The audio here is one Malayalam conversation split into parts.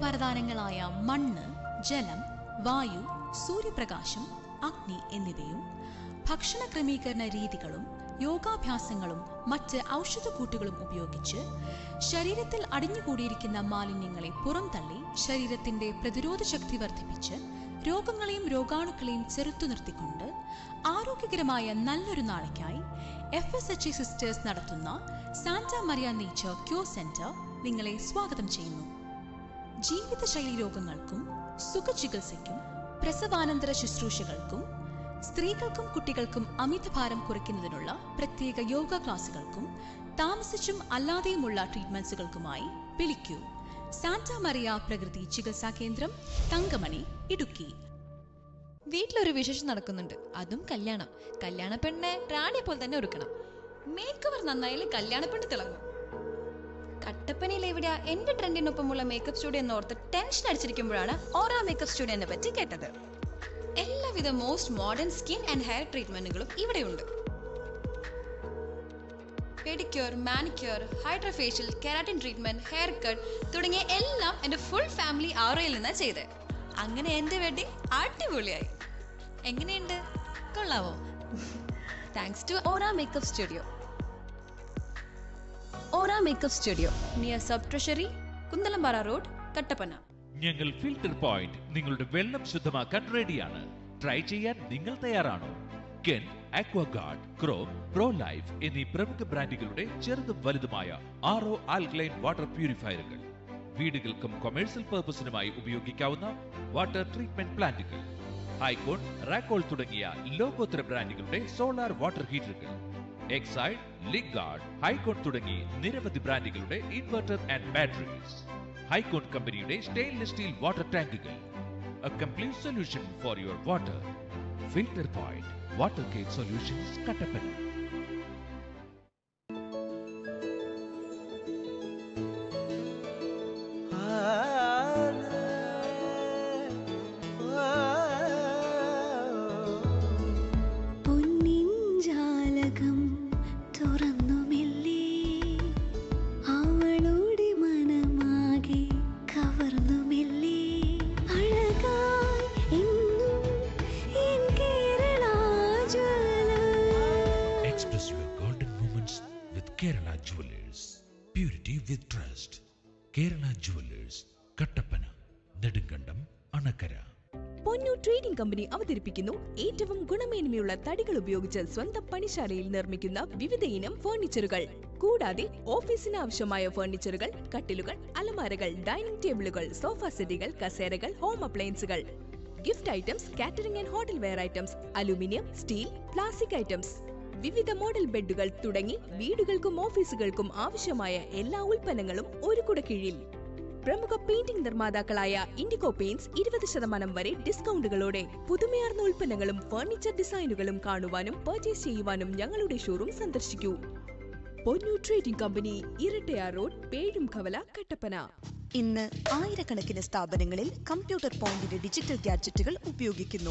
പ്രകൃതിയുടെ വരദാനങ്ങളായ മണ്ണ് ജലം വായു സൂര്യപ്രകാശം അഗ്നി എന്നിവയും ഭക്ഷണ ക്രമീകരണ രീതികളും യോഗാഭ്യാസങ്ങളും മറ്റ് ഔഷധക്കൂട്ടുകളും ഉപയോഗിച്ച് ശരീരത്തിൽ അടിഞ്ഞുകൂടിയിരിക്കുന്ന മാലിന്യങ്ങളെ പുറംതള്ളി ശരീരത്തിന്റെ പ്രതിരോധ ശക്തി വർദ്ധിപ്പിച്ച് രോഗങ്ങളെയും രോഗാണുക്കളെയും ചെറുത്തു നിർത്തിക്കൊണ്ട് ആരോഗ്യകരമായ നല്ലൊരു നാളേക്കായി എഫ് എസ് എച്ച് സിസ്റ്റേഴ്സ് നടത്തുന്ന Santa Maria nature cure centre നിങ്ങളെ സ്വാഗതം ചെയ്യുന്നു. ജീവിതശൈലി രോഗങ്ങൾക്കും സുഖചികിത്സയ്ക്കും പ്രസവാനന്തര ശുശ്രൂഷകൾക്കും സ്ത്രീകൾക്കും കുട്ടികൾക്കും അമിതഭാരം കുറയ്ക്കുന്നതിനുള്ള പ്രത്യേക യോഗ ക്ലാസുകൾക്കും താമസിച്ചും അല്ലാതെയുമുള്ള ട്രീറ്റ്മെന്റ്സുകൾക്കുമായി വിളിക്കൂ. സാന്റ മറിയ പ്രകൃതി ചികിത്സാ കേന്ദ്രം തങ്കമണി ഇടുക്കി. വീട്ടിലൊരു വിശേഷം നടക്കുന്നുണ്ട്. അതും കല്യാണം. കല്യാണ പെണ്ണെ റാണിയെ പോലെ തന്നെ ഒരുക്കണം. മേക്കവർ നന്നായാലും കല്യാണ പെണ്ണ് തിളങ്ങും. കട്ടപ്പനയിൽ എവിടെയാ എന്റെ ട്രെൻഡിനൊപ്പമുള്ള മേക്കപ്പ് സ്റ്റുഡിയോ എന്ന് ഓർത്ത് ടെൻഷൻ അടിച്ചിരിക്കുമ്പോഴാണ് ഓറ മേക്കപ്പ് സ്റ്റുഡിയോനെ പറ്റി കേട്ടത്. എല്ലാവിധ most modern skin and hair ട്രീറ്റ്മെന്റുകളും ഇവിടെയുണ്ട്. Pedicure manicure hydrofacial keratin treatment hair cut തുടങ്ങിയ എല്ലാം എന്റെ ഫുൾ ഫാമിലി ആറയിൽ നിന്നാണ് ചെയ്തത് അങ്ങനെ എന്റെ വെഡിങ് അടിപൊളിയായി. എങ്ങനെയുണ്ട്? കൊള്ളാവോ? Thanks to Aura makeup studio Aura makeup studio near sub treasury Kunthalampara road Kattappana. ഞങ്ങൾ ഫിൽട്ടർ പോയിന്റ് നിങ്ങളുടെ വെള്ളം ശുദ്ധമാക്കാൻ റെഡിയാണ്. ട്രൈ ചെയ്യാൻ നിങ്ങൾ തയ്യാറാണോ? Kent Aquaguard Kro pro life എന്നീ പ്രമുഖ ബ്രാൻഡുകളുടെ ചെറുതും വലുതുമായ ആറോ ആൽക്ലൈൻ വാട്ടർ പ്യൂരിഫയറുകൾ. വീടുകൾക്കും കൊമേഴ്സ്യൽ പർപ്പസിനുമായി ഉപയോഗിക്കാവുന്ന വാട്ടർ ട്രീറ്റ്മെന്റ് പ്ലാന്റുകൾ. ഹൈക്കോൺ റാക്കോൾ തുടങ്ങിയ ലോകോത്തര ബ്രാൻഡുകളുടെ സോളാർ വാട്ടർ ഹീറ്ററുകൾ എക്സൈഡ് ലിഗാർഡ് ഹൈക്കോൺ തുടങ്ങി നിരവധി ബ്രാൻഡുകളുടെ ഇൻവെർട്ടർ ആൻഡ് ബാറ്ററീസ് ഹൈക്കോൺ കമ്പനിയുടെ സ്റ്റെയിൻലെസ് സ്റ്റീൽ വാട്ടർ ടാങ്കുകൾ a complete solution for your water filter point water gate solutions Kattappana. അവതരിപ്പിക്കുന്നു. ഏറ്റവും ഗുണമേന്മയുള്ള തടികൾ ഉപയോഗിച്ച് സ്വന്തം പണിശാലയിൽ നിർമ്മിക്കുന്ന വിവിധ ഇനം ഫർണിച്ചറുകൾ. കൂടാതെ ഓഫീസിന് ആവശ്യമായ ഫർണിച്ചറുകൾ കട്ടിലുകൾ അലമാരകൾ ഡൈനിങ് ടേബിളുകൾ സോഫ സെറ്റുകൾ കസേരകൾ home അപ്ലയൻസുകൾ. Gift items catering and hotel ware items aluminium steel plastic items. വിവിധ മോഡൽ ബെഡുകൾ തുടങ്ങി വീടുകൾക്കും ഓഫീസുകൾക്കും ആവശ്യമായ എല്ലാ ഉൽപ്പന്നങ്ങളും ഒരു കുട കീഴിൽ പ്രമുഖ പെയിന്റിംഗ് നിർമ്മാതാക്കളായ ഇൻഡിഗോ പെയിന്റ്സ് ഇരുപത് ശതമാനം വരെ ഡിസ്കൗണ്ടുകളോടെ പുതുമയാർന്ന ഉൽപ്പന്നങ്ങളും ഫർണിച്ചർ ഡിസൈനുകളും കാണുവാനും പർച്ചേസ് ചെയ്യുവാനും ഞങ്ങളുടെ ഷോറൂം സന്ദർശിക്കൂ. Ponnu trading company Irattayar road Pezhumkavala Kattappana. ഇന്ന് ആയിരക്കണക്കിന് സ്ഥാപനങ്ങളിൽ കമ്പ്യൂട്ടർ പോയിന്റിന്റെ ഡിജിറ്റൽ ഗാഡ്ജറ്റുകൾ ഉപയോഗിക്കുന്നു.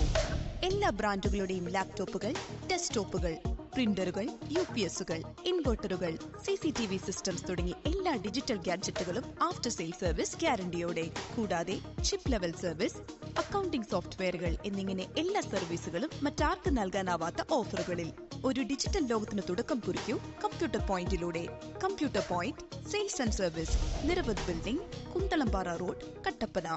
എല്ലാ ബ്രാൻഡുകളുടെയും ലാപ്ടോപ്പുകൾ ഡെസ്ക്ടോപ്പുകൾ പ്രിന്ററുകൾ യു പി എസുകൾ ഇൻവെർട്ടറുകൾ C C T V systems തുടങ്ങി എല്ലാ ഡിജിറ്റൽ ഗാഡ്ജറ്റുകളും ആഫ്റ്റർ സെയിൽ സർവീസ് ഗ്യാരണ്ടിയോടെ. കൂടാതെ ചിപ്പ് ലെവൽ സർവീസ് അക്കൗണ്ടിംഗ് സോഫ്റ്റ്വെയറുകൾ എന്നിങ്ങനെ എല്ലാ സർവീസുകളും മറ്റാർക്കും നൽകാനാവാത്ത ഓഫറുകളിൽ. ഒരു ഡിജിറ്റൽ ലോകത്തിന് തുടക്കം കുറിക്കൂ കമ്പ്യൂട്ടർ പോയിന്റിലൂടെ. Computer point sales and service നിരവധി ബിൽഡിംഗ് കുന്തളംപാറ റോഡ് കട്ടപ്പന.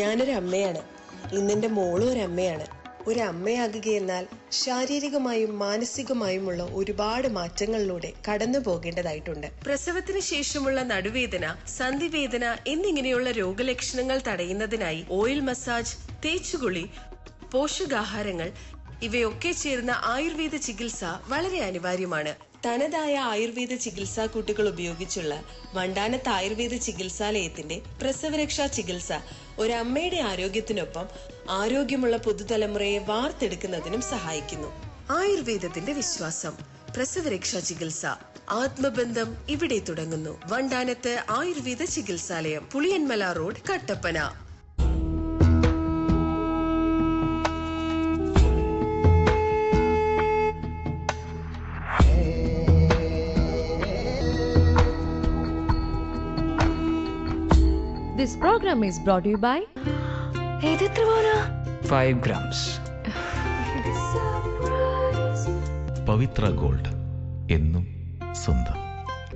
ഞാനൊരു അമ്മയാണ് ഇന്നെന്റെ മോളും ഒരു അമ്മയാണ്. ഒരു അമ്മയാകുകയെന്നാൽ ശാരീരികമായും മാനസികമായുമുള്ള ഒരുപാട് മാറ്റങ്ങളിലൂടെ കടന്നു പോകേണ്ടതായിട്ടുണ്ട്. പ്രസവത്തിന് ശേഷമുള്ള നടുവേദന സന്ധിവേദന എന്നിങ്ങനെയുള്ള രോഗലക്ഷണങ്ങൾ തടയുന്നതിനായി ഓയിൽ മസാജ് തേച്ചുകുളി പോഷകാഹാരങ്ങൾ ഇവയൊക്കെ ചേർന്ന ആയുർവേദ ചികിത്സ വളരെ അനിവാര്യമാണ്. തനതായ ആയുർവേദ ചികിത്സാ കൂട്ടുകൾ ഉപയോഗിച്ചുള്ള വണ്ടാനത്ത് ആയുർവേദ ചികിത്സാലയത്തിന്റെ പ്രസവരക്ഷാ ചികിത്സ ഒരമ്മയുടെ ആരോഗ്യത്തിനൊപ്പം ആരോഗ്യമുള്ള പുതുതലമുറയെ വാർത്തെടുക്കുന്നതിനും സഹായിക്കുന്നു. ആയുർവേദത്തിന്റെ വിശ്വാസം പ്രസവരക്ഷാ ചികിത്സ ആത്മബന്ധം ഇവിടെ തുടങ്ങുന്നു. വണ്ടാനത്ത് Ayurveda ചികിത്സാലയം Puliyanmala road Kattappana. This program is brought to you by ഏതെത്ര പോരാ ഫൈവ് ഗ്രാംസ് പവിത്ര ഗോൾഡ് എന്നും സ്വന്തം.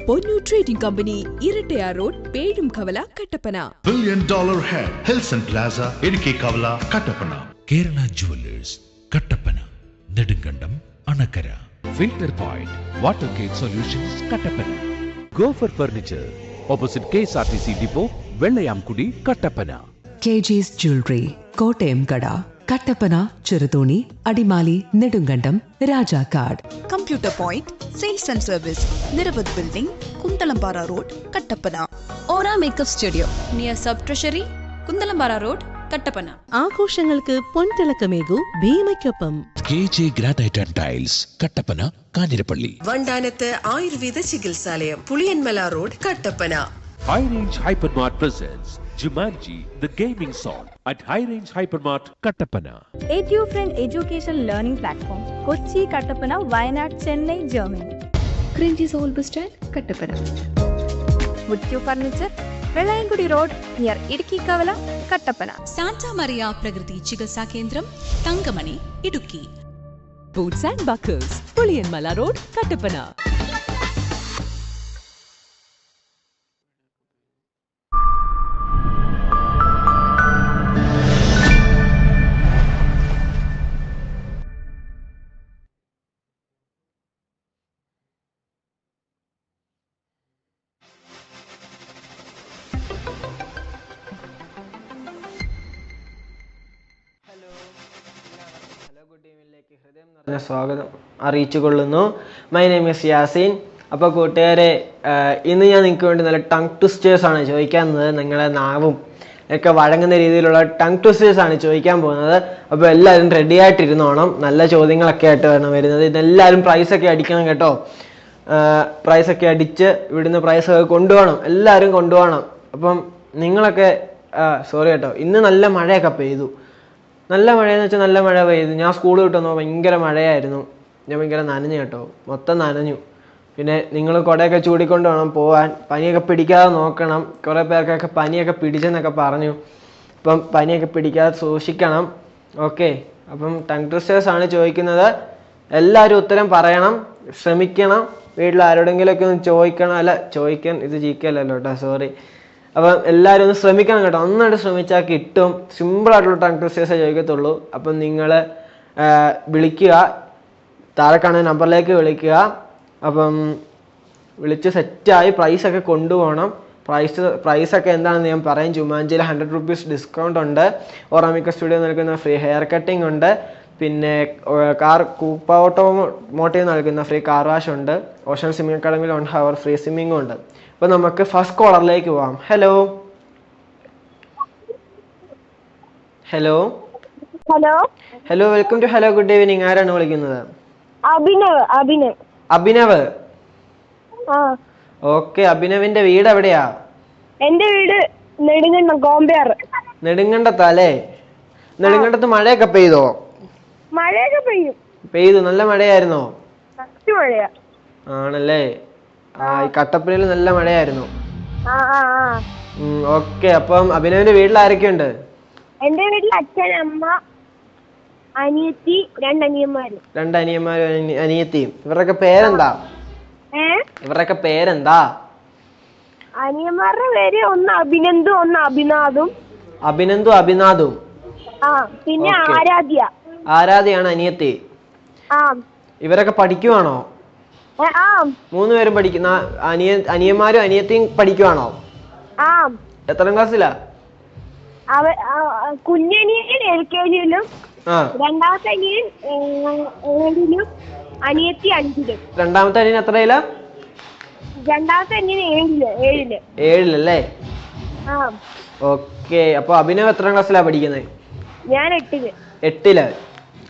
Ponnu trading company Irattayar road Pezhumkavala Kattappana. Billion dollar head, Hilson plaza Idukki Kavala Kattappana. Kerala jewellers Kattappana Nedumkandam Anakkara. Filter point water gate solutions Kattappana. Gopher furniture opposite K S R T C depot Vellayamkudy Kattappana K ജിസ് ജ്വല്ലറി കോട്ടയം കട Kattappana Cheruthoni Adimali Nedumkandam Rajakkad computer point sales and service നിരവധി ബിൽഡിംഗ് കുന്തളംപാറ റോഡ് കട്ടപ്പന ഓറ makeup studio near sub treasury Kunthalampara road Kattappana ആഘോഷങ്ങൾക്ക് പൊൻതിളക്കമേകൂ ഭീമയ്ക്കൊപ്പം K J granite and tiles Kattappana Kanjirappally Vandanath Ayurveda ചികിത്സാലയം Puliyanmala road Kattappana high range hypermart presents Jumanji the gaming zone at high range hypermart Kattappana edu friend education learning platform Kochi Kattappana Wayanad Chennai Germany ക്രിഞ്ചിസ് old bus stand Kattappana മുത്യു furniture Vellayamkudy road near Idukki കവല കട്ടപ്പന സാന്റ മറിയ പ്രകൃതി ചികിത്സാ കേന്ദ്രം Thankamani Idukki boots and bakers Puliyanmala സ്വാഗതം അറിയിച്ചു കൊള്ളുന്നു മൈ നെയിം ഇസ് യാസീൻ അപ്പോൾ കൂട്ടുകാരെ ഇന്ന് ഞാൻ നിങ്ങൾക്ക് വേണ്ടി നല്ല ടങ് ട്വിസ്റ്റേഴ്സ് ആണ് ചോദിക്കാൻ പോകുന്നത്. നിങ്ങളെ നാവും ഒക്കെ വഴങ്ങുന്ന രീതിയിലുള്ള ടങ് ട്വിസ്റ്റേഴ്സ് ആണ് ചോദിക്കാൻ പോകുന്നത്. അപ്പോൾ എല്ലാവരും റെഡി ആയിട്ടിരുന്നോണം നല്ല ചോദ്യങ്ങളൊക്കെ ആയിട്ട് വേണം വരുന്നത്. ഇതെല്ലാവരും പ്രൈസൊക്കെ അടിക്കണം കേട്ടോ. പ്രൈസൊക്കെ അടിച്ച് ഇവിടുന്ന് പ്രൈസ് ഒക്കെ കൊണ്ടുപോകണം. എല്ലാവരും കൊണ്ടുപോകണം. അപ്പം നിങ്ങളൊക്കെ സോറി കേട്ടോ. ഇന്ന് നല്ല മഴയൊക്കെ പെയ്തു. നല്ല മഴയെന്ന് വെച്ചാൽ നല്ല മഴ പെയ്തു. ഞാൻ സ്കൂൾ വിട്ട് വന്നപ്പോൾ ഭയങ്കര മഴയായിരുന്നു. ഞാൻ ഭയങ്കര നനഞ്ഞു കേട്ടോ. മൊത്തം നനഞ്ഞു. പിന്നെ നിങ്ങൾ കുടയൊക്കെ ചൂടിക്കൊണ്ട് വേണം പോവാൻ. പനിയൊക്കെ പിടിക്കാതെ നോക്കണം. കുറേ പേർക്കൊക്കെ പനിയൊക്കെ പിടിച്ചെന്നൊക്കെ പറഞ്ഞു. അപ്പം പനിയൊക്കെ പിടിക്കാതെ സൂക്ഷിക്കണം. ഓക്കെ. അപ്പം ടങ് ട്വിസ്റ്റേഴ്സ് ആണ് ചോദിക്കുന്നത്. എല്ലാവരും ഉത്തരം പറയണം. ശ്രമിക്കണം. വീട്ടിൽ ആരോടെങ്കിലുമൊക്കെ ഒന്ന് ചോദിക്കണം. അല്ല ചോദിക്കാൻ ഇത് ജീക്കല്ലോ കേട്ടോ. സോറി അപ്പം എല്ലാവരും ഒന്ന് ശ്രമിക്കണം കേട്ടോ. നന്നായിട്ട് ശ്രമിച്ചാൽ കിട്ടും. സിമ്പിൾ ആയിട്ടുള്ള ടങ് ട്വിസ്റ്റേഴ്സേ ചോദിക്കത്തുള്ളൂ. അപ്പം നിങ്ങൾ വിളിക്കുക. താഴെ കാണുന്ന നമ്പറിലേക്ക് വിളിക്കുക. അപ്പം വിളിച്ച് സെറ്റായി പ്രൈസൊക്കെ കൊണ്ടുപോകണം. പ്രൈസ് പ്രൈസൊക്കെ എന്താണെന്ന് ഞാൻ പറയും. ചുമാഞ്ചിയിൽ ഹൺഡ്രഡ് റുപ്പീസ് ഡിസ്കൗണ്ട് ഉണ്ട്. ഒറാമിക്ക സ്റ്റുഡിയോ നൽകുന്ന ഫ്രീ ഹെയർ കട്ടിംഗ് ഉണ്ട്. പിന്നെ കാർ കൂപ്പ ഓട്ടോമോട്ടീവ് നൽകുന്ന ഫ്രീ കാർ വാഷ് ഉണ്ട്. ഓഷൻ സ്വിമ്മിംഗ് അക്കാഡമിയിൽ വൺ ഹവർ ഫ്രീ സ്വിമ്മിംഗ് ഉണ്ട്. അപ്പോൾ നമുക്ക് ഫസ്റ്റ് കോളറിലേക്ക് പോവാം. Hello hello hello hello welcome to hello good evening ആരാണ് വിളിക്കുന്നത്? അഭിനവ് അഭിനവ്. അഭിനവ്. ഓക്കെ അഭിനവിന്റെ വീട് എവിടെയാ? എന്റെ വീട് നെടുങ്കണ്ടം കോമ്പയാറ് അല്ലേ? നെടുങ്കണ്ടത്ത് മഴയൊക്കെ പെയ്തോ? മഴയൊക്കെ പെയ്യും. പെയ്തു നല്ല മഴയായിരുന്നോ? ആണല്ലേ? ആ ഈ കട്ടപ്പനയിൽ നല്ല മഴയായിരുന്നു. ആ ആ ആ. ഓക്കെ അപ്പം അഭിനവിന്റെ വീട്ടിൽ ആരൊക്കെയുണ്ട്? എന്റെ വീട്ടിൽ അച്ഛൻ അമ്മ അനിയത്തി രണ്ടനിയന്മാര്. രണ്ട് അനിയന്മാരും അനി- അനിയത്തിയും. ഇവരുടെയൊക്കെ പേരെന്താ? ഏ? ഇവരുടെയൊക്കെ പേരെന്താ? അനിയന്മാരുടെ പേര് ഒന്ന് അഭിനന്ദും ഒന്ന് അഭിനാദും. അഭിനന്ദു അഭിനാദും. ആ പിന്നെ Okay. ആരാധ്യ. ആരാധ്യയാണ് അനിയത്തി? ആ. ഇവരൊക്കെ പഠിക്കുവാണോ? മൂന്ന് പേരും പഠിക്കുന്ന അനിയ അനിയന്മാരും അനിയത്തിയും പഠിക്കുവാണോ? എത്രാം ക്ലാസ്സിലാ? കുഞ്ഞനിയൻ എൽ കെ ജിയിലും രണ്ടാമത്തെ അനിയൻ ഏഴിലും അനിയത്തി അഞ്ചിലും. രണ്ടാമത്തെ അനിയൻ എത്രയിലാ? രണ്ടാമത്തെ അനിയൻ ഏഴിൽ ഏഴിൽ. ഏഴിലല്ലേ? ഓക്കെ അപ്പോൾ അഭിനവ് എത്രാം ക്ലാസ്സിലാ പഠിക്കുന്നത് ഞാൻ എട്ടിൽ. എട്ടിൽ.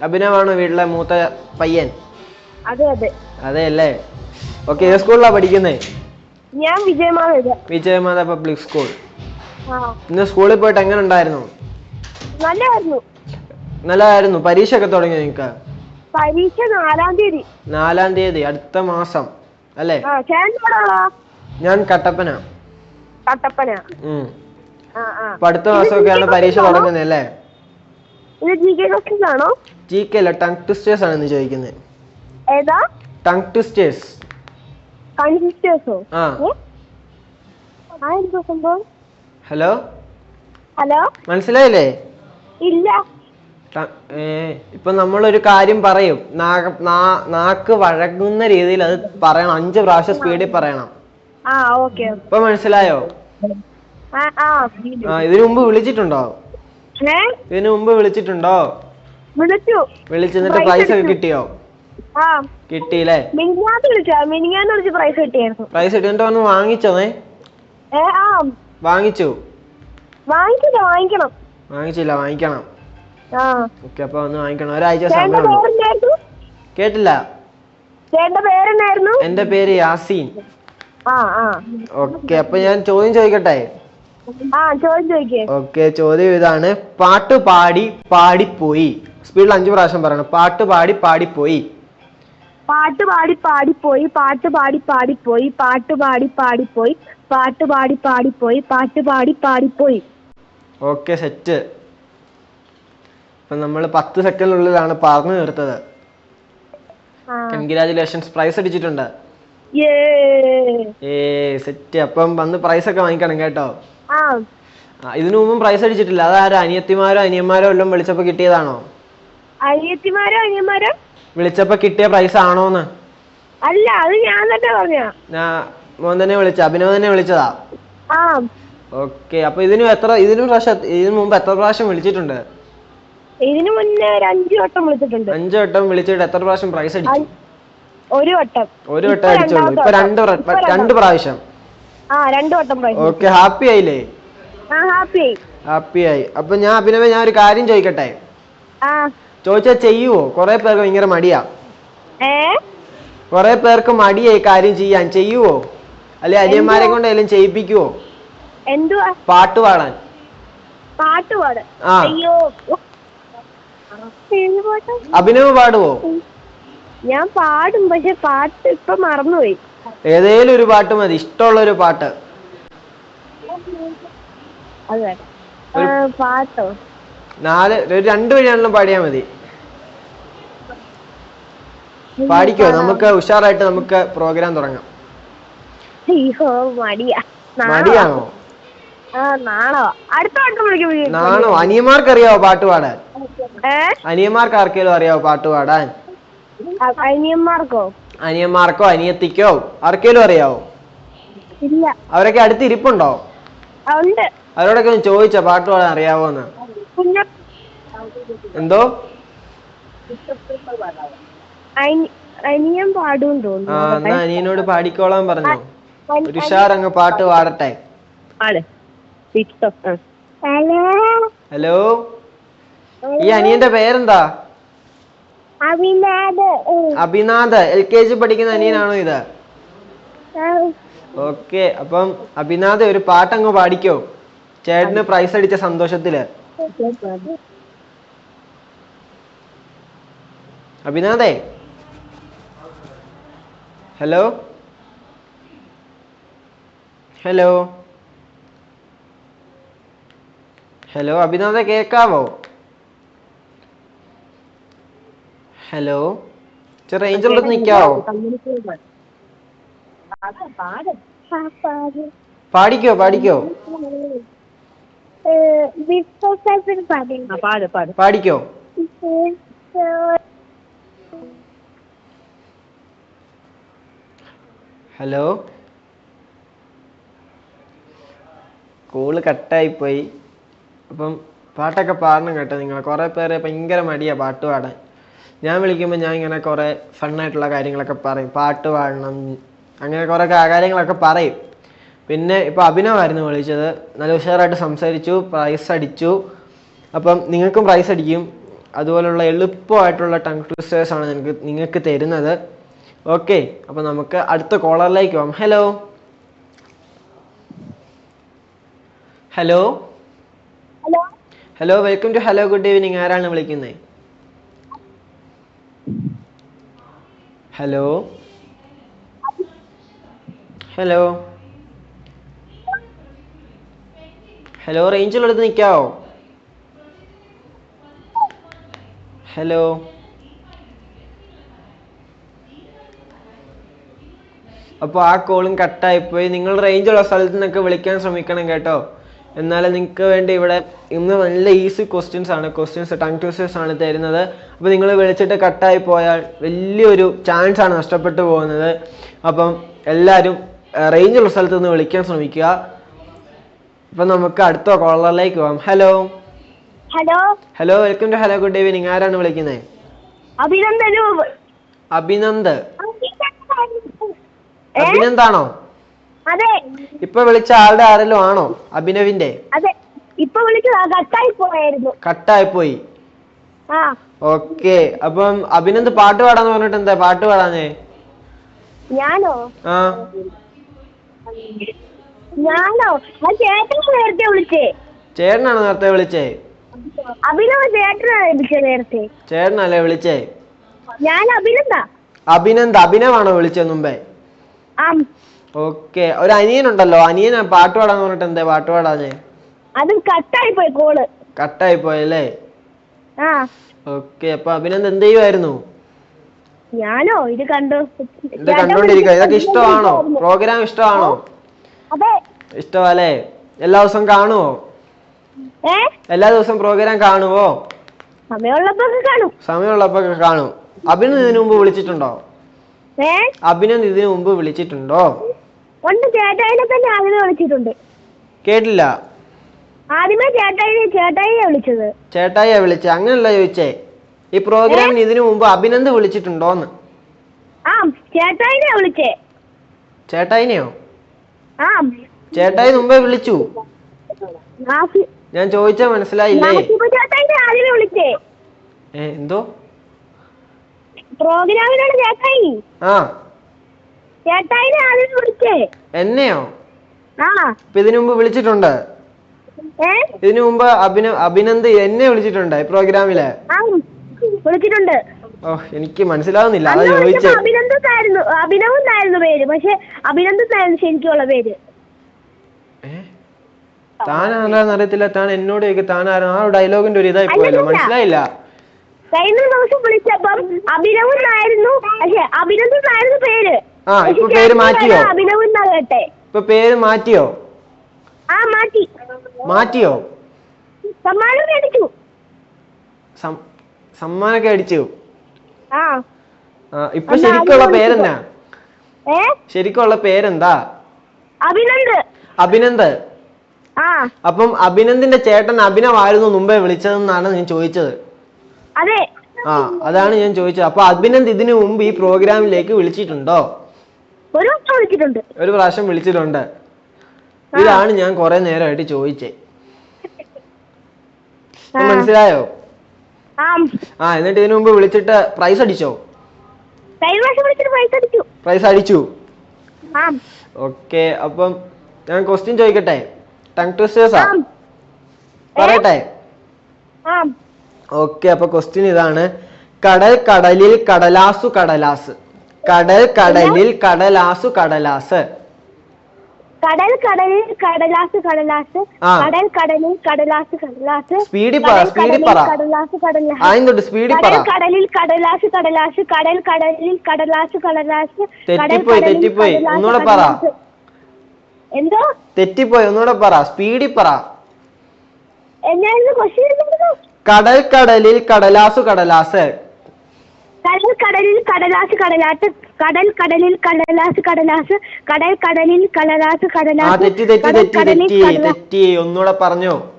അഭിനവാണ് വീട്ടിലെ മൂത്ത പയ്യൻ? അതെ അതെ. അതെ അല്ലേ ഓക്കെ ഏത് സ്കൂളിലാണ് പഠിക്കുന്നേ? ഞാൻ വിജയമാത. വിജയമാത പബ്ലിക് സ്കൂൾ ഇന്ന് സ്കൂളിൽ പോയിട്ട് എങ്ങനെ ഉണ്ടായിരുന്നു? നല്ലതായിരുന്നു നല്ലതായിരുന്നു പരീക്ഷ ഒക്കെ തുടങ്ങി നിങ്ങൾക്ക് പരീക്ഷ നാലാം തീയതി. നാലാം തീയതി അടുത്ത മാസം. അല്ലേ? ഞാൻ കട്ടപ്പന. കട്ടപ്പന. അടുത്ത മാസമൊക്കെയാണ് പരീക്ഷ തുടങ്ങുന്നത് അല്ലേ? ജി കെ ട്വിസ്റ്റേഴ്സ് ആണ്? ഇന്ന് ചോദിക്കുന്നത് ഏതാ? ടങ് ട്വിസ്റ്റേഴ്സ് ഹലോ ഹലോ മനസ്സിലായില്ലേ? ഇല്ല. ഇപ്പൊ നമ്മളൊരു കാര്യം പറയും. നാക- നാക്ക് വഴങ്ങുന്ന രീതിയിൽ അത് പറയണം. അഞ്ച് പ്രാവശ്യം സ്പീഡിൽ പറയണം. ഇപ്പൊ മനസ്സിലായോ? ഇതിനു മുമ്പ് വിളിച്ചിട്ടുണ്ടോ? ഇതിനു മുമ്പ് വിളിച്ചിട്ടുണ്ടോ? വിളിച്ചു. വിളിച്ചെന്നിട്ട് പൈസ ഒക്കെ കിട്ടിയോ? കിട്ടിയില്ലേ? മിനിഞ്ഞാന്ന് വിളിച്ചാ മിനിഞ്ഞാന്ന് വിളിച്ച് പ്രൈസ് കിട്ടിയായിരുന്നു. പ്രൈസ് കിട്ടിയിട്ട് വന്ന് വാങ്ങിച്ചോന്നേ. ഏ ആ. വാങ്ങിച്ചു. വാങ്ങിച്ചില്ല വാങ്ങിക്കണം. വാങ്ങിച്ചില്ല വാങ്ങിക്കണം. ഓക്കെ അപ്പൊ വന്ന് വാങ്ങിക്കണം. ഒരാഴ്ച കേട്ടില്ല. എന്റെ പേര് യാസീൻ. ഓക്കെ അപ്പൊ ഞാൻ ചോദ്യം ചോദിക്കട്ടെ? ഓക്കെ ചോദ്യം ഇതാണ്. പാട്ട് പാടി പാടിപ്പോയി സ്പീഡിൽ അഞ്ചു പ്രാവശ്യം പറയണം. പാട്ട് പാടി പാടിപ്പോയി. പാട്ട് പാടി പാടിപ്പോയി പാട്ട് പാടി പാടിപ്പോയി പാട്ട് പാടി പാടിപ്പോയി പാട്ട് പാടി പാടിപ്പോയി പാട്ട് പാടി പാടിപ്പോയി. Okay set. ഇപ്പൊ നമ്മൾ പത്ത് സെക്കൻഡിനുള്ളിലാണ് പറഞ്ഞു തീർത്തത്. കൺഗ്രാജുലേഷൻസ് കൺഗ്രാചുലേഷൻസ് പ്രൈസ് അടിച്ചിട്ടുണ്ട്. ഏ സെറ്റ്. അപ്പം വന്ന് പ്രൈസ് ഒക്കെ വാങ്ങിക്കണം കേട്ടോ. ഇതിനു മുമ്പും പ്രൈസ് അടിച്ചിട്ടില്ല. അതാരോ? അനിയത്തിമാരോ അനിയന്മാരോ എല്ലാം വിളിച്ചപ്പോ കിട്ടിയതാണോ? അനിയത്തിമാരോ അനിയന്മാരോ? വിളിച്ചപ്പോ കിട്ടിയ പ്രൈസ് ആണോന്ന്? അല്ല അത് ഞാൻ തന്നെ പറഞ്ഞ ഞാൻ മോൻ തന്നെ വിളിച്ച അഭിനവ് തന്നെ വിളിച്ചതാ? ആ. ഓക്കെ അപ്പൊ ഇതിനും എത്ര ഇതിനും പ്രാവശ്യം ഇതിനു മുമ്പ് എത്ര പ്രാവശ്യം വിളിച്ചിട്ടുണ്ട്? ഇതിനു മുന്നേ ഒരു അഞ്ചു വട്ടം വിളിച്ചിട്ടുണ്ട്. അഞ്ചു വട്ടം വിളിച്ചിട്ട് എത്ര പ്രാവശ്യം പ്രൈസ് അടിച്ചു? ഒരു വട്ടം. ഒരു വട്ടം ഇപ്പൊ അടിച്ചോളൂ ഇപ്പൊ രണ്ട് രണ്ട്. പ്രാവശ്യം. ആ രണ്ട് വട്ടം പ്രൈസ് ഓക്കെ ഹാപ്പി ആയില്ലേ? ആ ഹാപ്പി ആയി. ഹാപ്പി ആയി. അപ്പൊ ഞാൻ അഭിനവ ഞാൻ ഒരു കാര്യം ചോദിക്കട്ടെ? ആ. ചോദിച്ചാ ചെയ്യുവോ കൊറേ പേർക്ക് ഭയങ്കര മടിയാ. കൊറേ പേർക്ക് മടിയായി കാര്യം ചെയ്യാൻ. ചെയ്യുവോ അല്ലെ അനിയന്മാരെ കൊണ്ട് എല്ലാം ചെയ്യിപ്പിക്കുവോ? എന്തുവാ പാട്ട് പാടാൻ. പാട്ട് പാടാൻ. അയ്യോ? അഭിനവ് പാടുവോ? ഞാൻ പാടും പക്ഷെ പാട്ട് ഇപ്പൊ മറന്നുപോയി. ഏതേലും ഒരു പാട്ട് മതി. ഇഷ്ടമുള്ള ഒരു പാട്ട്. പാട്ടോ? നാല് ഒരു രണ്ട് വഴിയാണെങ്കിലും പാടിയാ മതി. പാടിക്കോ? നമുക്ക് ഉഷാറായിട്ട് നമുക്ക് പ്രോഗ്രാം തുടങ്ങാം? മടിയാണോ? നാണോ അനിയന്മാർക്ക് അറിയാവോ പാട്ട് പാടാൻ? അനിയന്മാർക്ക് ആർക്കെങ്കിലും അറിയാവോ പാട്ട് പാടാൻ? അനിയന്മാർക്കോ? അനിയന്മാർക്കോ അനിയത്തിക്കോ? ആർക്കെങ്കിലും അറിയാവോ? അവരൊക്കെ അടുത്ത് ഇരിപ്പുണ്ടോ അവരോടൊക്കെ ഒന്ന് ചോദിച്ചോ പാട്ട് പാടാൻ അറിയാവോന്ന്. എന്തോ? അനിയൻ പാടും ആ എന്നാ അനിയനോട് പാടിക്കോളാൻ പറഞ്ഞു. ഒരു അങ്ങ് പാട്ട് പാടട്ടെ. പാട്. ഹലോ? ഈ അനിയന്റെ പേരെന്താ? അഭിനാഥ് എൽ കെ ജി പഠിക്കുന്ന അനിയനാണോ ഇത്? ഓക്കെ അപ്പം അഭിനാഥ് ഒരു പാട്ടങ്ങ് പാടിക്കോ. ചേട്ടന് പ്രൈസ് അടിച്ച സന്തോഷത്തിൽ. അഭിനാഥേ ഹലോ ഹലോ ഹലോ അഭിനാഥ കേക്കാവോ? ഹലോ റേഞ്ചിലോട്ട് നിക്കാവോ? പാടിക്കോ പാടിക്കോ പാട് പാട്. പാടിക്കോ? ഹലോ? കോൾ കട്ടായിപ്പോയി. അപ്പം പാട്ടൊക്കെ പാടണം കേട്ടോ നിങ്ങൾ കുറേ പേര് ഭയങ്കര മടിയാ പാട്ട് പാടാൻ. ഞാൻ വിളിക്കുമ്പോൾ ഞാൻ ഇങ്ങനെ കുറേ ഫണ്ണായിട്ടുള്ള കാര്യങ്ങളൊക്കെ പറയും. പാട്ട് പാടണം അങ്ങനെ കുറേ കാര്യങ്ങളൊക്കെ പറയും. പിന്നെ ഇപ്പോൾ അഭിനവായിരുന്നു വിളിച്ചത്. നല്ല ഉഷാറായിട്ട് സംസാരിച്ചു പ്രൈസ് അടിച്ചു. അപ്പം നിങ്ങൾക്കും പ്രൈസ് അടിക്കും. അതുപോലുള്ള എളുപ്പമായിട്ടുള്ള ടങ് ട്വിസ്റ്റേഴ്സ് ആണ് നിങ്ങൾക്ക് നിങ്ങൾക്ക് തരുന്നത്. ഓക്കെ അപ്പം നമുക്ക് അടുത്ത കോളറിലേക്ക് പോകാം hello hello hello welcome to hello good evening ആരാണ് വിളിക്കുന്നത് ഹലോ ഹലോ ഹലോ റേഞ്ചിലെടുത്ത് നിൽക്കാവോ ഹലോ അപ്പോൾ ആ കോളും കട്ടായിപ്പോയി നിങ്ങൾ റേഞ്ചുള്ള സ്ഥലത്ത് നിന്നൊക്കെ വിളിക്കാൻ ശ്രമിക്കണം കേട്ടോ. എന്നാൽ നിങ്ങൾക്ക് വേണ്ടി ഇവിടെ ഇന്ന് നല്ല ഈസി ക്വസ്റ്റ്യൻസ് ആണ്. ക്വസ്റ്റ്യൻസ് ടങ് ട്വിസ്റ്റേഴ്സ് ആണ് തരുന്നത്. അപ്പോൾ നിങ്ങൾ വിളിച്ചിട്ട് കട്ടായി പോയാൽ വലിയൊരു ചാൻസ് ആണ് നഷ്ടപ്പെട്ടു പോകുന്നത്. അപ്പം എല്ലാവരും റേഞ്ചുള്ള സ്ഥലത്ത് നിന്ന് വിളിക്കാൻ ശ്രമിക്കുക. അപ്പം നമുക്ക് അടുത്ത കോളറിലേക്ക് പോവാം. Hello hello hello welcome to hello good evening ആരാണ് വിളിക്കുന്നത് അഭിനന്ദനവും അഭിനന്ദ്. അഭിനന്ദാണോ? അതെ. ഇപ്പൊ വിളിച്ച ആളുടെ ആരെങ്കിലും ആണോ? അഭിനവിന്റെ? അതെ. ഇപ്പൊ വിളിച്ചതാ കട്ടായി പോയായിരുന്നു. കട്ടായി പോയി. ഓക്കെ. അപ്പം അഭിനന്ദ് പാട്ട് പാടാന്ന് പറഞ്ഞിട്ട് എന്താ പാട്ട് പാടാനേ ഞാനോ? ആ. ഞാനോ? ആ ചേട്ടനെ നേരത്തെ വിളിച്ചേ. ചേട്ടനാണോ നേരത്തെ വിളിച്ചേ? അഭിനവ് ചേട്ടനാണ് വിളിച്ചത് നേരത്തെ. ചേട്ടനല്ലേ വിളിച്ചേ? ഞാൻ അഭിനന്ദ. അഭിനന്ദ അഭിനവാണോ വിളിച്ചത് മുമ്പേ? ആം. ഓക്കെ ഒരു അനിയനുണ്ടല്ലോ അനിയൻ പാട്ട് പാടാന്ന് പറഞ്ഞിട്ട് എന്താ പാട്ട് പാടാതെ അത് കട്ടായി പോയി കോൾ. കട്ടായി പോയല്ലേ ആ. ഓക്കെ അപ്പൊ അഭിനന്ദ് എന്ത് ചെയ്യുമായിരുന്നു ഞാനോ? ഇത് കണ്ടു. ഇത് കണ്ടോണ്ടിരിക്കുക ഇതൊക്കെ ഇഷ്ടമാണോ? പ്രോഗ്രാം ഇഷ്ടമാണോ? ഇഷ്ടമല്ലേ എല്ലാ ദിവസവും കാണുവോ? എല്ലാ ദിവസവും പ്രോഗ്രാം കാണുവോ? സമയമുള്ളപ്പോ കാണും. അഭിനന്ദ് ഇതിനു മുമ്പ് വിളിച്ചിട്ടുണ്ടോ? അഭിനന്ദ് ഇതിനു മുമ്പ് വിളിച്ചിട്ടുണ്ടോ? ഉണ്ട്. ചേട്ടായിനെ തന്നെ ആദ്യമേ വിളിച്ചിട്ടുണ്ട്. കേട്ടില്ല. ആദ്യമേ ചേട്ടായിനെ ചേട്ടായിനെ വിളിച്ചത്. ചേട്ടായിയാ വിളിച്ച? അങ്ങനല്ല ചോദിച്ചേ. ഈ പ്രോഗ്രാമിന് ഇതിനു മുമ്പ് അഭിനന്ദ് വിളിച്ചിട്ടുണ്ടോന്ന്. ആ ചേട്ടായിനെ വിളിച്ചേ. ചേട്ടായിനെയോ? ചേട്ടായി മുമ്പേ വിളിച്ചു. ഞാൻ ചോദിച്ചാ മനസ്സിലായില്ലേ? എന്തോ? പ്രോഗ്രാമിനാണ് ചേട്ടായി. ആ. ചേട്ടായിനെ ആദ്യം വിളിച്ചേ. എന്നെയോ? ഇതിനു മുമ്പ് വിളിച്ചിട്ടുണ്ട്. ഇതിനു മുമ്പ് അഭിന അഭിനന്ദ് എന്നെ വിളിച്ചിട്ടുണ്ട് പ്രോഗ്രാമിൽ. വിളിച്ചിട്ടുണ്ട്. ഓ എനിക്ക് മനസ്സിലാവുന്നില്ല. അതാ ചോദിച്ചേ അഭിനന്ദനായിരുന്നു. അഭിനവെന്നായിരുന്നു പേര്. പക്ഷെ അഭിനന്ദനായിരുന്നു ശരിക്കുള്ള പേര്. താൻ ആരാന്ന് അറിയത്തില്ല. താൻ എന്നോട് ചോദിക്കും താൻ ആരാ ആ ഡയലോഗിന്റെ ഒരു ഇതായി പോയല്ലോ. മനസ്സിലായില്ല. കഴിഞ്ഞ ദിവസം വിളിച്ചപ്പം അഭിനവെന്നായിരുന്നു. പക്ഷെ അഭിനന്ദനായിരുന്നു പേര്. ആ, ഇപ്പൊ പേര് മാറ്റിയോ? അഭിനവെന്നാ കേട്ടെ ഇപ്പൊ പേര് മാറ്റിയോ? ആ മാറ്റി. മാറ്റിയോ? സമ്മാനം അടിച്ചു സമ്മാനൊക്കെ അടിച്ചു ഇപ്പൊ ശരിക്കുള്ള പേരെന്നാ? ശരിക്കുള്ള പേരെന്താ? അഭിനന്ദ്. അഭിനന്ദ്. അപ്പം അഭിനന്ദിന്റെ ചേട്ടൻ അഭിനവായിരുന്നു മുമ്പേ വിളിച്ചതെന്നാണ് ഞാൻ ചോദിച്ചത്. അതെ. ആ അതാണ് ഞാൻ ചോദിച്ചത്. അപ്പൊ അഭിനന്ദ് ഇതിനു മുമ്പ് ഈ പ്രോഗ്രാമിലേക്ക് വിളിച്ചിട്ടുണ്ടോ? ഒരു വിളിച്ചിട്ടുണ്ട്. ഒരു പ്രാവശ്യം വിളിച്ചിട്ടുണ്ട്. ഇതാണ് ഞാൻ കുറെ നേരമായിട്ട് ചോദിച്ചേ. മനസ്സിലായോ? ആ. എന്നിട്ട് ഇതിനു മുമ്പ് വിളിച്ചിട്ട് പ്രൈസ് അടിച്ചോ? കഴിഞ്ഞ പ്രാവശ്യം വിളിച്ചിട്ട് പ്രൈസ് അടിച്ചു. പ്രൈസ് അടിച്ചു. ആ. ഓക്കെ അപ്പം ഞാൻ ക്വസ്റ്റ്യൻ ചോദിക്കട്ടെ? ടങ് ട്വിസ്റ്റേഴ്സാ പറയട്ടെ? ഓക്കെ അപ്പൊ ക്വസ്റ്റ്യൻ ഇതാണ്. കടൽ കടലിൽ കടലാസു കടലാസ്. കടൽ കടലിൽ കടലാസു കടലാസ്. കടൽ കടലിൽ കടലാസ് കടലാസ്. കടൽ കടലിൽ കടലാസ് കടലാസ്. സ്പീഡിൽ പറ, സ്പീഡിൽ പറ. കടലാസ് കടലാസ് സ്പീഡിൽ പറ. കടലിൽ കടലാസ് കടലാസ്. കടൽ കടലിൽ കടലാസ് കടലാസ്. തെറ്റിപ്പോയി തെറ്റിപ്പോയി. ഒന്നുകൂടെ പറ. എന്തോ? തെറ്റിപ്പോയി ഒന്നുകൂടെ പറ. സ്പീഡിൽ പറ. കടൽ കടലിൽ കടലാസു കടലാസ്. കടൽ കടലിൽ കടലാസ് കടലാസ്. കടൽ കടലിൽ കടലാസ് കടലാസ് കടൽ കടലിൽ കടലാസ് കടലാസ് തെറ്റി തെറ്റി കടൽ തെറ്റി കടലിൽ തെറ്റി തെറ്റി ഒന്നുകൂടെ പറഞ്ഞോ.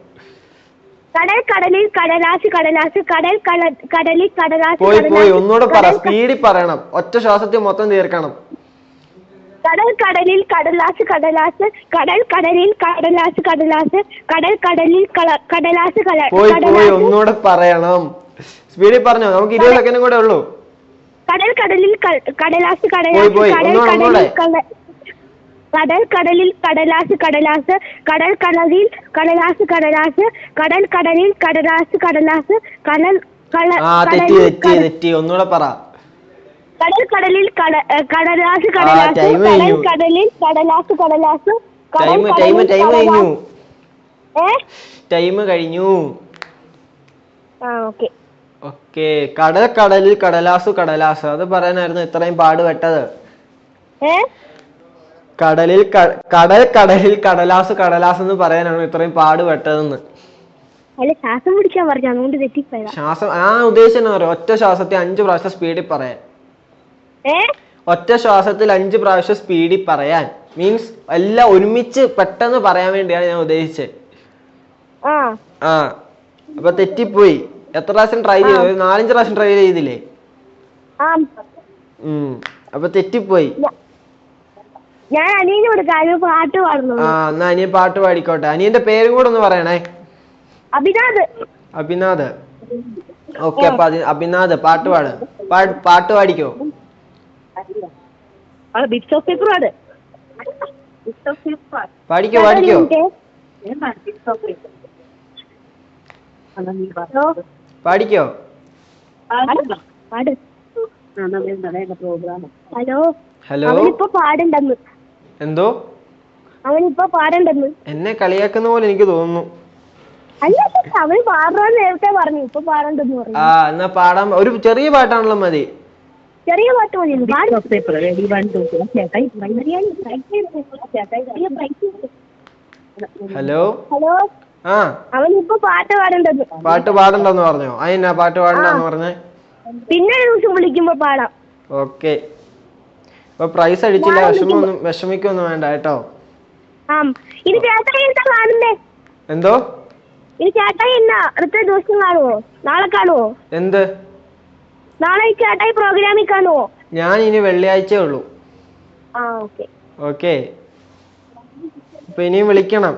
കടൽ കടലിൽ കടലാസ് കടലാസ് കടൽ കട- കടലിൽ കടലാസ് പോയി പോയി ഒന്നുകൂടെ പറ സ്പീഡിൽ പറയണം. ഒറ്റ ശ്വാസത്തിൽ മൊത്തം തീർക്കണം. കടൽ കടലിൽ കടലാസ് കടലാസ് കടൽ കടലിൽ കടലാസ് കടലാസ് കടൽ കടലിൽ കടലാസ് കടലാസ്. ഒന്നുകൂടെ പറയണം. സ്പീഡിൽ പറഞ്ഞോ. നമുക്ക് ഇരുപത് സെക്കൻഡും കൂടെ ഉള്ളൂ. കടൽ കടലിൽ കടലാസ് കടലാസ് കടൽ കടലിൽ കട- കടൽ കടലിൽ കടലാസ് കടലാസ് കടൽ കടലിൽ കടലാസ് കടലാസ് കടൽ കടലിൽ കടലാസ് കടലാസ് കടൽ ഒന്നുകൂടെ പറ. കടൽ കടലിൽ കട- കടലാസ് കടലാസ് കടൽ കടലിൽ കടലാസ് കടലാസ് ടൈം ടൈം ടൈം കഴിഞ്ഞു. ടൈം കഴിഞ്ഞു. ആ ഓക്കെ. ഓക്കെ. കടൽ കടലിൽ കടലാസ് കടലാസ്. അത് പറയാനായിരുന്നു ഇത്രയും പാടുപെട്ടത്. ഏ? കടലിൽ കടൽ കടലിൽ കടലാസ് കടലാസ് എന്ന് പറയാനാണ് ഇത്രയും പാടുപെട്ടതെന്ന്. അല്ല ശ്വാസം പിടിക്കാൻ പറഞ്ഞു. അതുകൊണ്ട് തെറ്റിപ്പോയതാ. ശ്വാസം ആ ഉദ്ദേശം ഒറ്റ ശ്വാസത്തിൽ അഞ്ച് പ്രാവശ്യം സ്പീഡിൽ പറയാൻ. ഒറ്റ ശ്വാസത്തിൽ അഞ്ച് പ്രാവശ്യം സ്പീഡിൽ പറയാൻ. മീൻസ് എല്ലാം ഒരുമിച്ച് പെട്ടെന്ന് പറയാൻ വേണ്ടിയാണ് ഞാൻ ഉദ്ദേശിച്ചത്. ആ. അപ്പൊ തെറ്റിപ്പോയി. എത്ര പ്രാവശ്യം ട്രൈ ചെയ്തു? ഒരു നാലഞ്ച് പ്രാവശ്യം ട്രൈ ചെയ്തില്ലേ? അപ്പൊ തെറ്റിപ്പോയി. ഞാൻ പാട്ട് പാടുന്നു ആ എന്നാ അനിയൻ പാട്ട് പാടിക്കോട്ടെ. അനിയന്റെ പേര് കൂടെ ഒന്ന് പറയണേ. അഭിനാഥ് അഭിനാഥ് ഓക്കെ അപ്പൊ അഭിനാഥ് പാട്ട് പാട്. പാട്ട് പാടിക്കോ? പാടിക്കോ ബിറ്റ്സ് ഓഫ് പേപ്പർ പാട്. പാടിക്കോ പാടിക്കോ? പാടിക്കോ? ഹലോ? ഹലോ? അവനിപ്പോ പാടണ്ടെന്ന്. എന്തോ? അവനിപ്പോ പാടണ്ടെന്ന്. എന്നെ കളിയാക്കുന്ന പോലെ എനിക്ക് തോന്നുന്നു. അവൻ പാടാൻ നേരത്തെ പറഞ്ഞു. ഇപ്പൊ പാടണ്ടെന്ന് പറഞ്ഞു. ആ എന്നാ പാടാൻ ഒരു ചെറിയ പാട്ടാണല്ലോ മതി. ചെറിയ പാട്ട് മതി. ഹലോ? ഹലോ? അവനിപ്പോ പാട്ട് പാടണ്ടെന്ന് പാട്ട് പാടണ്ടെന്ന് പറഞ്ഞോ? അതിനാ പാട്ട് പാടണ്ടെന്ന് പറഞ്ഞേ? പിന്നെ ഒരു ദിവസം വിളിക്കുമ്പോ പാടാം. ഓക്കെ. അപ്പൊ പ്രൈസ് അടിച്ചില്ല. വിഷമൊന്നും വിഷമിക്കൊന്നും വേണ്ട കേട്ടോ. ഇത് ചേട്ടായി എന്താ കാണുന്നേ? എന്തോ? ഇത് ചേട്ടായി എന്നാ? അടുത്ത ദിവസം കാണുവോ? നാളെ കാണുവോ? എന്ത്? നാളെ ഈ ചേട്ടായി പ്രോഗ്രാമിൽ കാണുവോ? ഞാൻ ഇനി വെള്ളിയാഴ്ച ഉള്ളൂ. ഓക്കെ. ഓക്കെ. അപ്പൊ ഇനിയും വിളിക്കണം.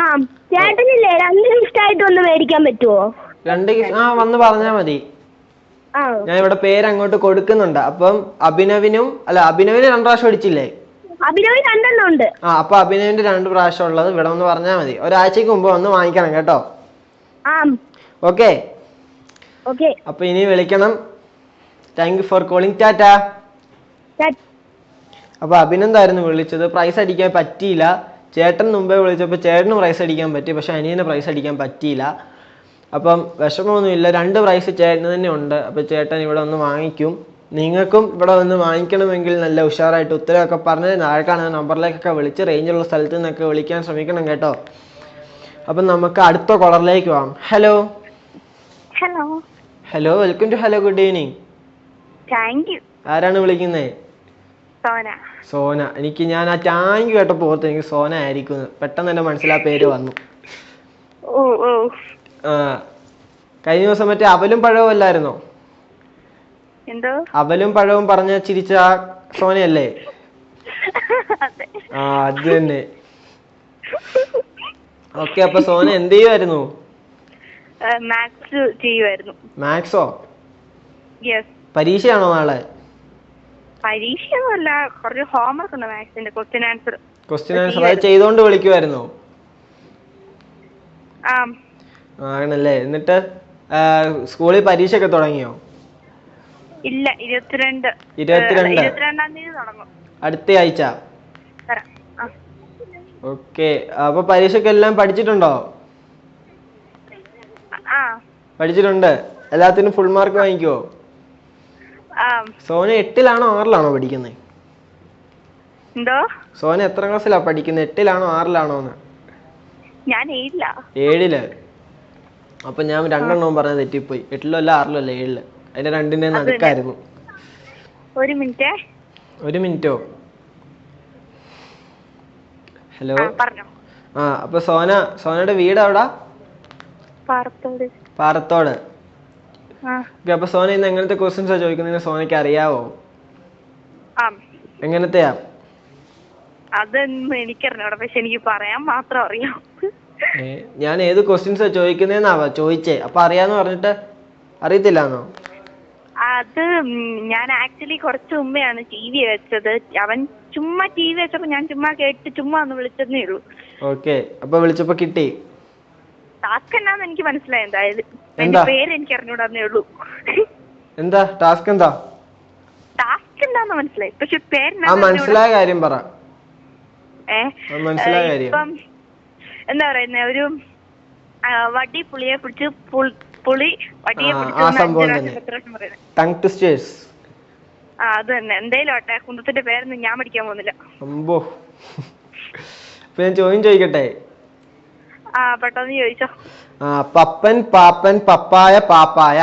ആ ചേട്ടനില്ലേ? രണ്ട് ഗിഫ്റ്റ് ആയിട്ട് ഒന്ന് മേടിക്കാൻ പറ്റുമോ രണ്ട് ഗി- ആ വന്ന് പറഞ്ഞാ മതി. ആ. ഞാൻ ഇവിടെ പേര് അങ്ങോട്ട് കൊടുക്കുന്നുണ്ട്. അപ്പം അഭിനവിനും അല്ല അഭിനവിന് രണ്ട് പ്രാവശ്യം അടിച്ചില്ലേ അഭിനവ് രണ്ടെണ്ണം ഉണ്ട്. ആ അപ്പൊ അഭിനവിന്റെ രണ്ട് പ്രാവശ്യം ഉള്ളത് ഇവിടെ ഒന്ന് പറഞ്ഞാൽ മതി. ഒരാഴ്ചക്ക് മുമ്പ് വന്ന് വാങ്ങിക്കണം കേട്ടോ. ആ. ഓക്കെ? ഓക്കെ. അപ്പൊ ഇനി വിളിക്കണം. Thank you for calling tata. അപ്പൊ അഭിനന്ദായിരുന്നു വിളിച്ചത്. പ്രൈസ് അടിക്കാൻ പറ്റിയില്ല. ചേട്ടൻ മുമ്പേ വിളിച്ചപ്പോൾ ചേട്ടന് പ്രൈസ് അടിക്കാൻ പറ്റി പക്ഷേ അനിയന് പ്രൈസ് അടിക്കാൻ പറ്റിയില്ല. അപ്പം വിഷമമൊന്നുമില്ല. രണ്ട് പ്രൈസ് ചേട്ടന് തന്നെ ഉണ്ട്. അപ്പം ചേട്ടൻ ഇവിടെ ഒന്ന് വാങ്ങിക്കും. നിങ്ങൾക്കും ഇവിടെ വന്ന് വാങ്ങിക്കണമെങ്കിൽ നല്ല ഉഷാറായിട്ട് ഉത്തരവൊക്കെ പറഞ്ഞ് താഴെ കാണുന്ന നമ്പറിലേക്കൊക്കെ വിളിച്ച് റേഞ്ചുള്ള സ്ഥലത്ത് നിന്നൊക്കെ വിളിക്കാൻ ശ്രമിക്കണം കേട്ടോ. അപ്പം നമുക്ക് അടുത്ത കോളറിലേക്ക് പോവാം. Hello hello hello welcome to hello good evening thank you ആരാണ് വിളിക്കുന്നത് സോന. സോന. എനിക്ക് ഞാൻ ആ ടാങ്ക് കേട്ടപ്പോ ഓർത്ത് എനിക്ക് സോന ആയിരിക്കും പെട്ടെന്ന് എന്റെ മനസ്സിൽ ആ പേര് വന്നു. ആ. കഴിഞ്ഞ ദിവസം മറ്റേ അവലും പഴവും അല്ലായിരുന്നോ? എന്തോ? അവലും പഴവും പറഞ്ഞ ചിരിച്ച സോനയല്ലേ? ആ അത് തന്നെ. ഓക്കെ അപ്പൊ സോന എന്ത് ചെയ്യുമായിരുന്നു മാത്സ് ചെയ്യുമായിരുന്നു മാത്സോ? പരീക്ഷയാണോ നാളെ? പരീക്ഷയൊന്നുമല്ല കുറച്ച് ഹോംവർക്ക് ഉണ്ട് മാത്സിന്റെ ക്വസ്റ്റ്യൻ ആൻസർ ക്വസ്റ്റ്യൻ ആൻസർ അത് ചെയ്തോണ്ട് വിളിക്കുമായിരുന്നു ആ. ആണല്ലേ? എന്നിട്ട് സ്കൂളിൽ പരീക്ഷ ഒക്കെ തുടങ്ങിയോ? ഇല്ല ഇരുപത്തിരണ്ട്. ഇരുപത്തിരണ്ട്. ഇരുപത്തിരണ്ടാം തീയതി തുടങ്ങും. അടുത്ത ആഴ്ച? ഓക്കെ. അപ്പൊ പരീക്ഷയ്ക്കെല്ലാം പഠിച്ചിട്ടുണ്ടോ? പഠിച്ചിട്ടുണ്ട്. എല്ലാത്തിനും ഫുൾ മാർക്ക് വാങ്ങിക്കുവോ? സോന എട്ടിലാണോ ആറിലാണോ പഠിക്കുന്നത് എന്തോ? സോന എത്ര ക്ലാസ്സിലാ പഠിക്കുന്നത് എട്ടിലാണോ ആറിലാണോ ഞാൻ ഏഴിൽ. അപ്പൊ ഞാൻ രണ്ടെണ്ണവും പറഞ്ഞ തെറ്റിപ്പോയി. എട്ടിലോ അല്ല ആറിലോ അല്ല ഏഴിൽ. അതിന്റെ രണ്ടിന്റെ. നടുക്കായിരുന്നു. ഒരു മിനിറ്റ്. ഒരു മിനിറ്റോ? ഹലോ? ആ അപ്പൊ സോന സോനയുടെ വീട് എവിടാ? പാറത്തോട്. പാറത്തോട്. അപ്പൊ സോന ഇന്ന് എങ്ങനത്തെ ക്വസ്റ്റ്യൻസാ ചോദിക്കുന്നത്? സോനയ്ക്ക് അറിയാവോ? എങ്ങനത്തെയാ? അതൊന്നും എനിക്കറിഞ്ഞൂടാ പക്ഷെ എനിക്ക് പറയാൻ മാത്രം അറിയാം. ഞാൻ ഏത് ക്വസ്റ്റ്യൻസാ ചോദിക്കുന്നേന്നാവാ ചോദിച്ചേ. അപ്പൊ അറിയാന്ന് പറഞ്ഞിട്ട് അറിയത്തില്ലാന്നോ? അത് ഞാൻ ആക്ച്വലി കുറച്ച് മുമ്പെയാണ് ടി വി വെച്ചത്. അവൻ ചുമ്മാ ടി വി വെച്ചപ്പോ ഞാൻ ചുമ്മാ കേട്ട് ചുമ്മാ ഒന്ന് വിളിച്ചതേ ഉള്ളൂ ഓക്കെ അപ്പൊ വിളിച്ചപ്പോ കിട്ടി. ടാസ്ക് എന്നാന്ന് എനിക്ക് മനസ്സിലായി. എന്തായാലും എന്താ? പേര് എനിക്ക് അറിഞ്ഞൂടാന്നേ ഉള്ളൂ എന്താ? ടാസ്ക് എന്താ? ടാസ്ക് എന്താന്ന് മനസ്സിലായി. പക്ഷെ പേരെന്നാ മനസ്സിലായ കാര്യം പറ. മനസ്സിലായ കാര്യം. എന്താ പറയുന്നേ ഒരു വടി പുളിയെ പിടിച്ച് പുളി വടിയെ പിടിച്ച് ടങ് ട്വിസ്റ്റേഴ്സ്. ആ അത് തന്നെ. എന്തേലും ആട്ടെ കുന്തത്തിന്റെ പേരൊന്നും ഞാൻ പഠിക്കാൻ പോകുന്നില്ല. അമ്പോ. ഞാൻ ചോദ്യം ചോദിക്കട്ടെ? ആ പെട്ടെന്ന് ചോദിച്ചോ. ആ പപ്പൻ പാപ്പൻ പപ്പായ പാപ്പായ.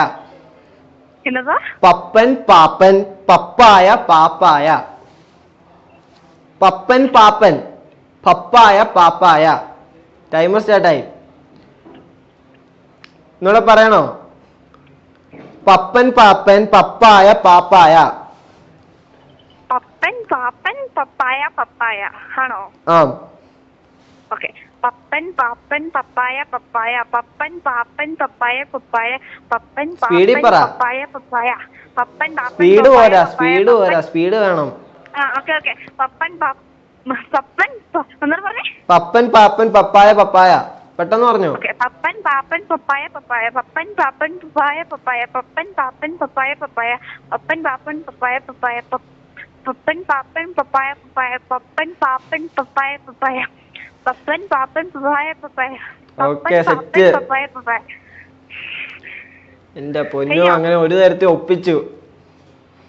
എന്നതാ? പപ്പൻ പാപ്പൻ പപ്പായ പാപ്പായ. പപ്പൻ പാപ്പൻ പപ്പായ പാപ്പായ. ടൈമർ സ്റ്റാർട്ടായി നിങ്ങളെ പറയണോ? പപ്പൻ പാപ്പൻ പപ്പായ പാപ്പായ. പപ്പൻ പാപ്പൻ പപ്പായ പപ്പായ. ആണോ? ആ. ഓക്കെ പപ്പൻ പാപ്പൻ പപ്പായ പപ്പായ പപ്പൻ പാപ്പൻ പപ്പായ പപ്പായ പപ്പൻ പാപ്പൻ പപ്പായ പപ്പായ പപ്പൻ സ്പീഡ് പോരാ സ്പീഡ് പോരാ സ്പീഡ് വേണം ആ ഓക്കെ ഓക്കെ പപ്പൻ പപ്പൻ പപ്പൻ പാപ്പൻ പപ്പായ പപ്പായ പെട്ടെന്ന് പറഞ്ഞു പപ്പൻ പാപ്പൻ പപ്പായ പപ്പായ പപ്പൻ പാപ്പൻ പപ്പായ പപ്പായ പപ്പൻ പാപ്പൻ പപ്പായ പപ്പായ പപ്പൻ പാപ്പൻ പപ്പായ പപ്പായ പപ്പൻ പാപ്പൻ പപ്പായ പപ്പായ പപ്പൻ പാപ്പൻ പപ്പായ പപ്പായ പപ്പൻ പാപ്പൻ പപ്പായ. പപ്പായ പപ്പൻ ഓക്കെ പാപ്പൻ സെറ്റ് പപ്പായ പപ്പായ. എന്റെ പൊന്നു അങ്ങനെ ഒരു തരത്തിൽ ഒപ്പിച്ചു.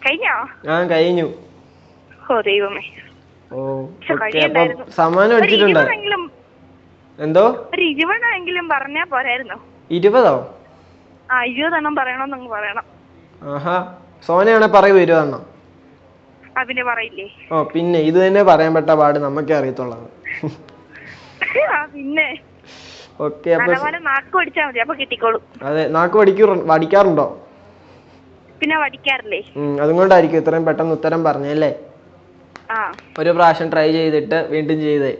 കഴിഞ്ഞോ? ഞാൻ കഴിഞ്ഞു. ഓ ദൈവമേ. ഓ സമ്മാനം അടിച്ചിട്ടുണ്ട് എന്തോ? ഒരു ഇരുപതെങ്കിലും പറഞ്ഞാ പോരായിരുന്നോ? ഇരുപതോ? ആ ഇരുപതെണ്ണം പറയണമെന്നങ്ങ് പറയണം. ആഹാ. സോനയാണെ പറയൂ ഇരുപതെണ്ണം. ആ പിന്നെ പറയില്ലേ? ഓ പിന്നെ ഇത് തന്നെ പറയാൻ പെട്ട പാട് നമുക്കേ അറിയത്തുള്ളത് ആ പിന്നെ. ഓക്കെ നല്ലപോലെ നാക്ക് പഠിച്ചാ മതി അപ്പൊ കിട്ടിക്കോളും. അതെ നാക്ക് വടിക്കൂ വടിക്കാറുണ്ടോ പിന്നെ പഠിക്കാറില്ലേ? അതും അതുകൊണ്ടായിരിക്കും ഇത്രയും പെട്ടെന്ന് ഉത്തരം പറഞ്ഞല്ലേ ഒരു പ്രാവശ്യം ട്രൈ ചെയ്തിട്ട് വീണ്ടും ചെയ്തേ.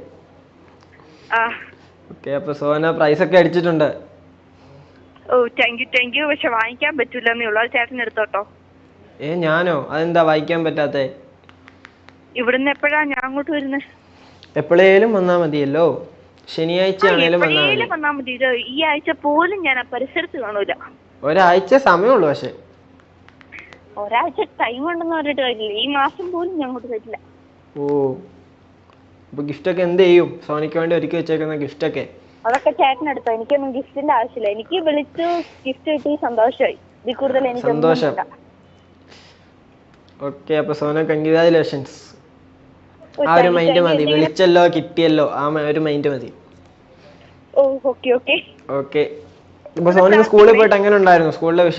ഓക്കെ അപ്പൊ സോന പ്രൈസ് ഒക്കെ അടിച്ചിട്ടുണ്ട്. ഓ താങ്ക് യു താങ്ക് യു പക്ഷെ വാങ്ങിക്കാൻ പറ്റൂല എന്നേ ഉള്ളൂ ചേട്ടൻ എടുത്തോട്ടോ. ഏ ഞാനോ? അതെന്താ വായിക്കാൻ പറ്റാത്തെ? ഇവിടുന്ന് എപ്പോഴാ ഞാൻ അങ്ങോട്ട് വരുന്നത് എപ്പോഴേലും വന്നാ മതിയല്ലോ. ശനിയാഴ്ച ആണെങ്കിലും എപ്പോഴേലും വന്നാ മതി. ഇത് ഈ ആഴ്ച പോലും ഞാൻ ആ പരിസരത്ത് കാണൂല. ഒരാഴ്ച സമയമുള്ളൂ പക്ഷെ. ഒരാഴ്ച ടൈം ഉണ്ടെന്ന് പറഞ്ഞിട്ട് കാര്യമില്ല. ഈ മാസം പോലും ഞാൻ അങ്ങോട്ട് വരില്ല ഓ അപ്പൊ ഗിഫ്റ്റ് ഒക്കെ എന്ത് ചെയ്യും? സോനിക്ക് വേണ്ടി ഒരുക്കി വെച്ചേക്കുന്ന ഗിഫ്റ്റ് ഒക്കെ. അതൊക്കെ ചേട്ടനെടുത്തോ എനിക്കൊന്നും ഗിഫ്റ്റിന്റെ ആവശ്യമില്ല. എനിക്ക് വിളിച്ചു ഗിഫ്റ്റ് കിട്ടി സന്തോഷമായി. ഇതിൽ കൂടുതൽ എനിക്ക് സന്തോഷം. ഓക്കെ അപ്പൊ സോന കൺഗ്രാജുലേഷൻസ് ആ ഒരു മൈൻഡ് മതി. വിളിച്ചല്ലോ കിട്ടിയല്ലോ ആ ഒരു മൈൻഡ് മതി. ഓ ഓക്കെ ഓക്കെ. ഓക്കെ. ഇപ്പൊ സ്കൂളിൽ പോയിട്ട് എങ്ങനെ ഉണ്ടായിരുന്നു? സ്കൂളിലെ വിശേഷം?